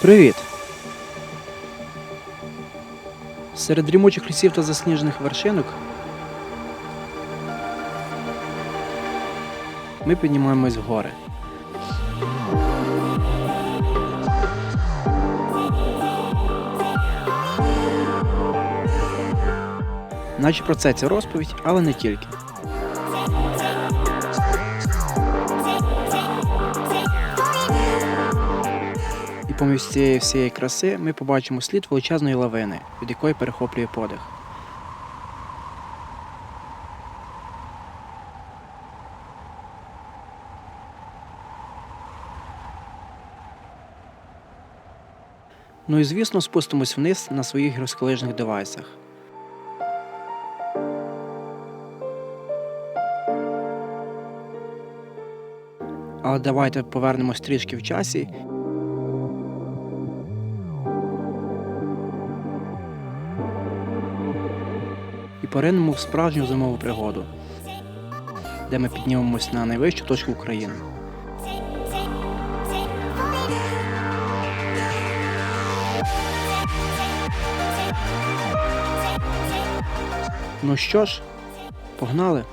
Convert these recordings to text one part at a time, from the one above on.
Привіт! Серед дрімучих лісів та засніжених вершинок ми піднімаємось в гори. Наче про це ця розповідь, але не тільки. Поміж цієї всієї краси ми побачимо слід величезної лавини, від якої перехоплює подих. Ну і звісно, спустимось вниз на своїх гірськолижних девайсах. Але давайте повернемось трішки в часі поринемо в справжню зимову пригоду, де ми піднімемось на найвищу точку України. Ну що ж, погнали!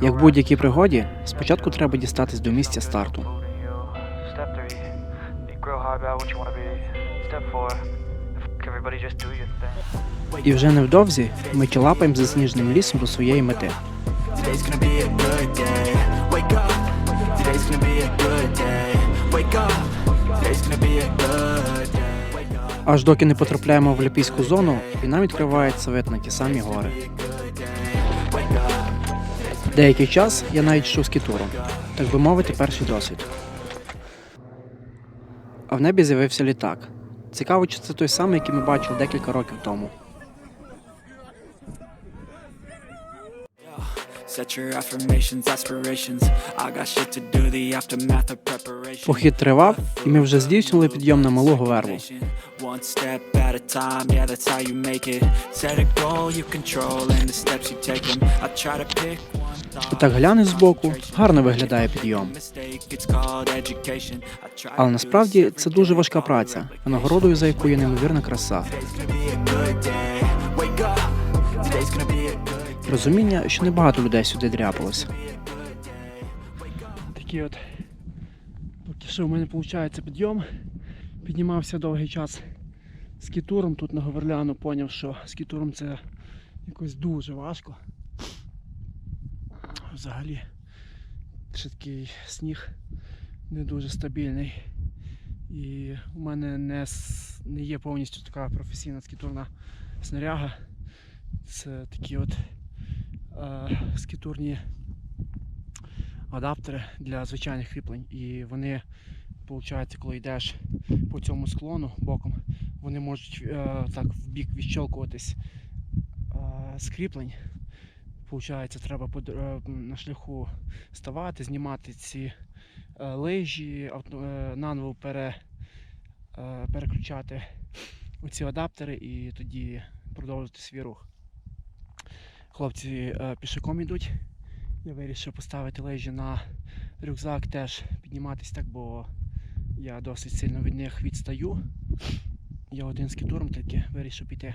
Як будь-якій пригоді, спочатку треба дістатись до місця старту. Step 3. Grow hard about what you want to be. Step 4. І вже невдовзі ми тілапаємо засніженим лісом до своєї мети. Аж доки не потрапляємо в Олімпійську зону, і нам відкривається вид на ті самі гори. Деякий час я навіть йшов скітуром, так би мовити, перший досвід. А в небі з'явився літак. Цікаво, чи це той самий, який ми бачили декілька років тому. Похід тривав, і ми вже здійснили підйом на малу говерву. І так глянеш збоку, гарно виглядає підйом. Але насправді це дуже важка праця, винагородою за яку є неймовірна краса. Розуміння, що небагато людей сюди дряпалося. Такий от поки що в мене виходить підйом. Піднімався довгий час скітуром тут на Говерляну, поняв, що скітуром це якось дуже важко. Взагалі такий сніг не дуже стабільний. І у мене не, не є повністю така професійна скітурна снаряга. Це такі от е, скітурні адаптери для звичайних кріплень. І вони, виходить, коли йдеш по цьому склону боком, вони можуть е, так в бік відщолкуватись е, з. Получається, треба е, на шляху ставати, знімати ці е, лижі, е, наново пере, переключати оці адаптери і тоді продовжити свій рух. Хлопці пішаком йдуть. Я вирішив поставити лежі на рюкзак, теж підніматись так, бо я досить сильно від них відстаю. Я один з кітуром тільки вирішив піти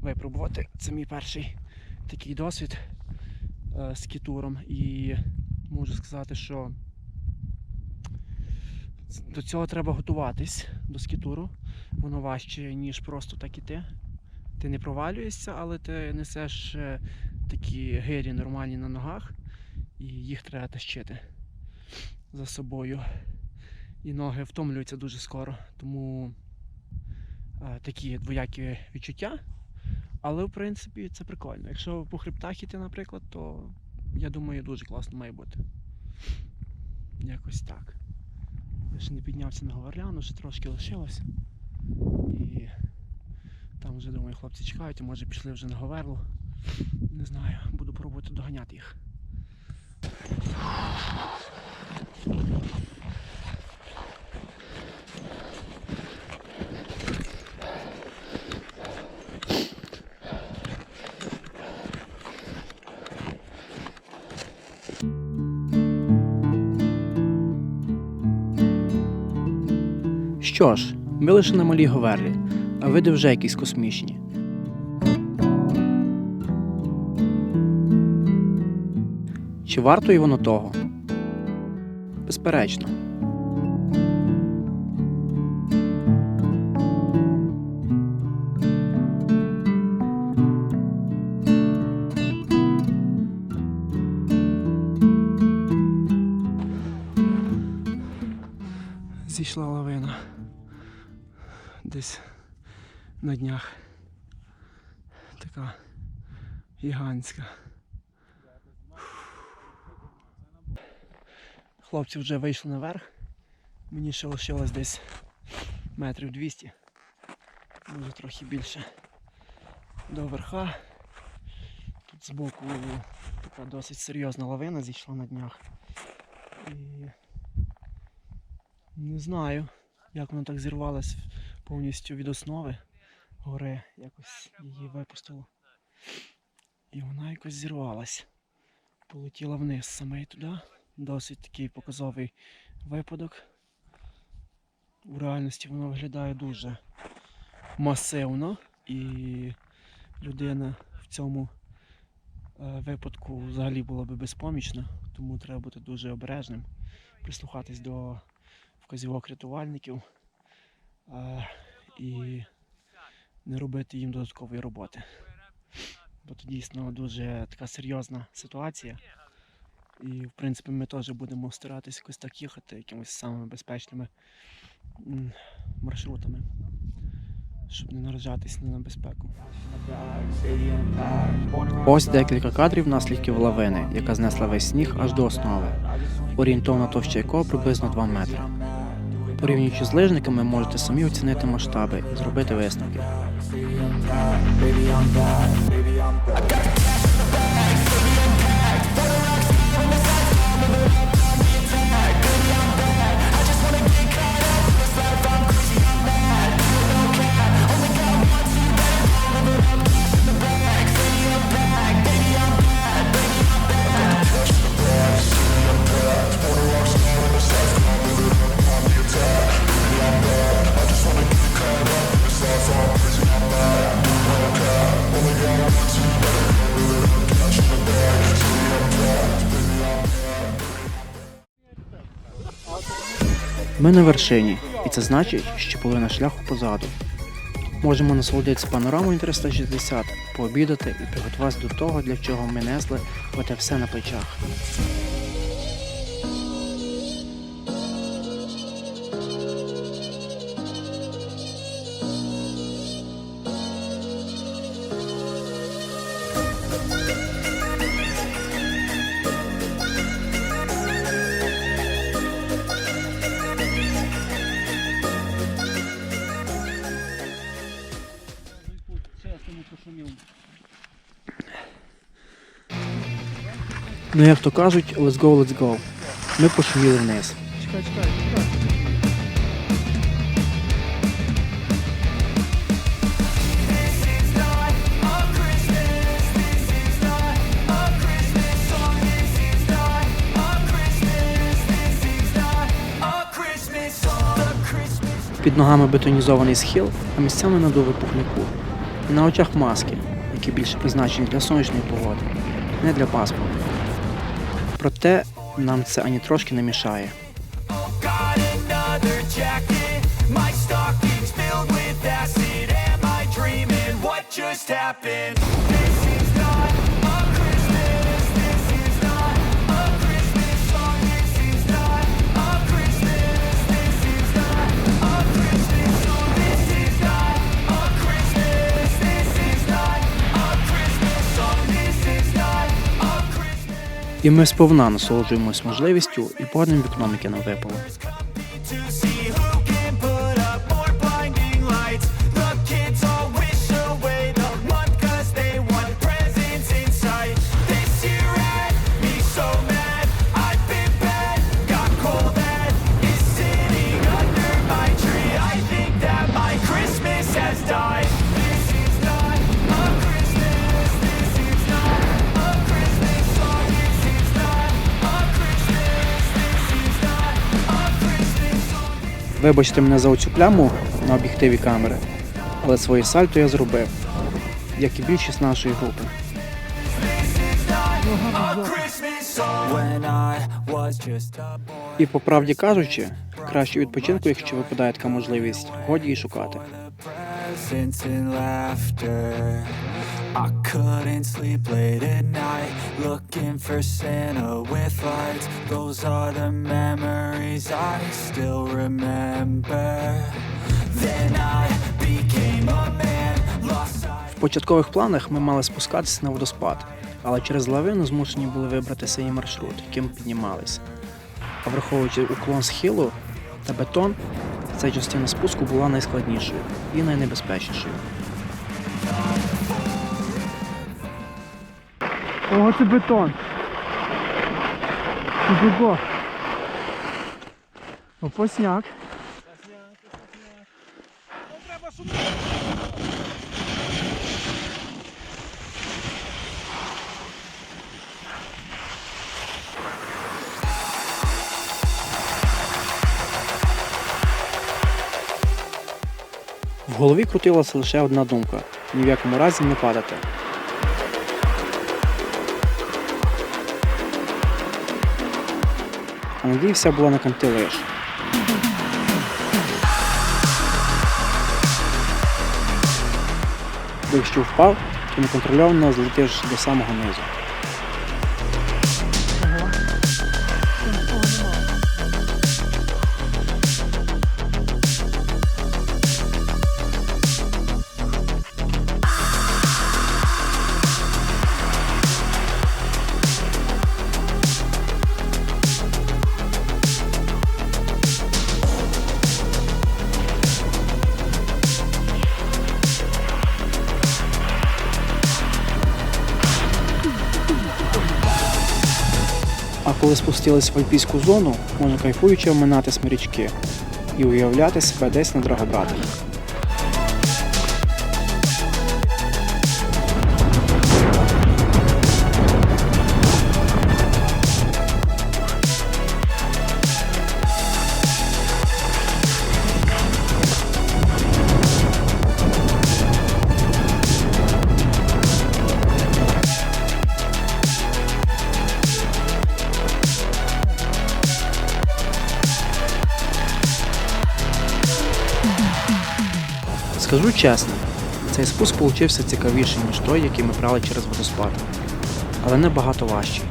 випробувати. Це мій перший такий досвід з кітуром. І можу сказати, що до цього треба готуватись до скітуру. Воно важче, ніж просто так іти. Ти не провалюєшся, але ти несеш е, такі гирі нормальні на ногах, і їх треба тащити за собою. І ноги втомлюються дуже скоро, тому е, такі двоякі відчуття. Але в принципі це прикольно. Якщо по хребтах іти, наприклад, то я думаю, дуже класно має бути. Якось так. Я ще не піднявся на Говорляну, ще трошки лишилось. І там вже думаю, хлопці чекають, а може пішли вже на Говерлу. Не знаю, буду пробувати доганяти їх. Що ж, ми лише на малій Говерлі, а види вже якісь космічні. Чи варто і воно того? Безперечно. Десь на днях. Така гігантська. Хлопці вже вийшли наверх. Мені ще лишилось десь метрів 200. Може трохи більше. До верха. Тут збоку така досить серйозна лавина зійшла на днях. І не знаю, як воно так зірвалось повністю від основи гори. Якось її випустило. І вона якось зірвалась. Полетіла вниз саме і туди. Досить такий показовий випадок. У реальності воно виглядає дуже масивно і людина в цьому е, випадку взагалі була би безпомічна, тому треба бути дуже обережним, прислухатись до вказівок рятувальників е, і не робити їм додаткової роботи. Бо це дійсно дуже така серйозна ситуація. І, в принципі, ми теж будемо старатися якось так їхати якимись самими безпечними маршрутами, щоб не наражатись на небезпеку. Ось декілька кадрів наслідків лавини, яка знесла весь сніг аж до основи. Орієнтовна товща якого приблизно 2 метри. Порівнюючи з лижниками, можете самі оцінити масштаби і зробити висновки. Ми на вершині, і це значить, що половина шляху позаду. Можемо насолодитися панорамою 360, пообідати і приготуватися до того, для чого ми несли оте все на плечах. Ну як то кажуть, let's go, let's go. Ми пошуміли вниз. Чекай, чекай, чекай. Під ногами бетонізований схил, а місцями надуви пухляку. І на очах маски, які більше призначені для сонячної погоди, не для пасмуру. Проте нам це ані трошки не мішає. just another І ми сповна насолоджуємось можливістю і порним вікном, яке нам випало. Вибачте мене за оцю пляму на об'єктиві камери, але своє сальто я зробив, як і більшість нашої групи. І по правді кажучи, краще відпочинку, якщо випадає така можливість, годі і шукати. I couldn't sleep late at night, looking for Santa with lights. Those are the memories I still remember. Then I became a man, lost sight. В початкових планах ми мали спускатися на водоспад, але через лавину змушені були вибрати свій маршрут, яким піднімалися. А враховуючи уклон схилу та бетон, ця частина спуску була найскладнішою і найнебезпечнішою. Ого, це бетон. Ого. Опосняк. В голові крутилася лише одна думка ні в якому разі не падати. А було на канти якщо впав, то неконтрольовано злетиш до самого низу. Коли спустились в альпійську зону, можна кайфуючи оминати смирічки і уявляти себе десь на Драгобратах. Чесно, цей спуск получився цікавіший, ніж той, який ми брали через водоспад, але набагато важчий.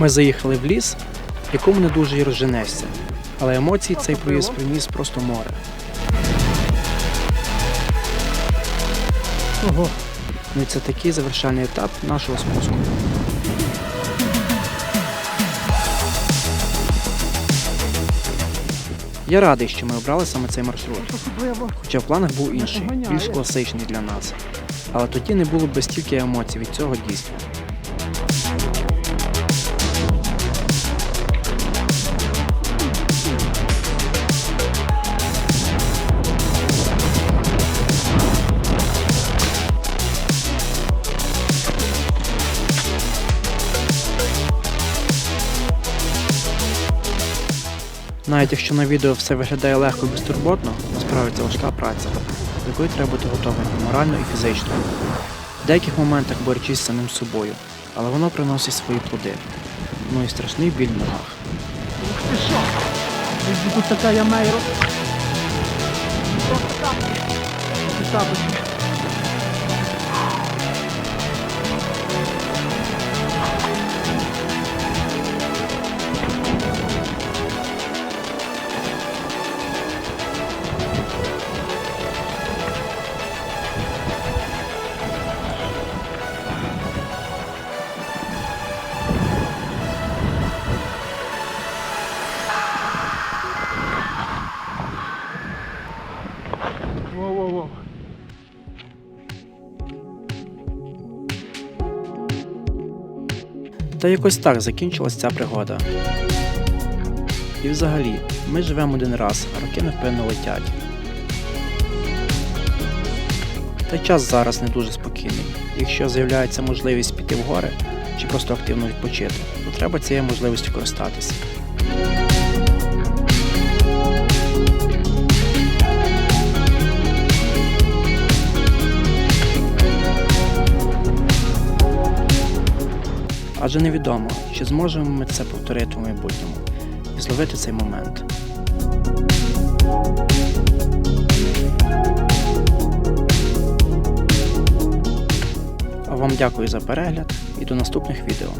Ми заїхали в ліс, в якому не дуже й розженешся, але емоцій цей проїзд приніс просто море. Ого. Ну і це такий завершальний етап нашого спуску. Я радий, що ми обрали саме цей маршрут. Хоча в планах був інший, більш класичний для нас. Але тоді не було б стільки емоцій від цього дійства. Навіть якщо на відео все виглядає легко і безтурботно, насправді це важка праця, до якої треба бути готовим і морально і фізично. В деяких моментах борючись з самим собою, але воно приносить свої плоди. Ну і страшний біль в ногах. Ух ти що? Тут така ямейро. Тапочки. Воу-воу-воу. Та якось так закінчилась ця пригода. І взагалі, ми живемо один раз, а роки невпинно летять. Та час зараз не дуже спокійний. Якщо з'являється можливість піти в гори чи просто активно відпочити, то треба цією можливістю користатися. Адже невідомо, чи зможемо ми це повторити в майбутньому і зловити цей момент. А вам дякую за перегляд і до наступних відео.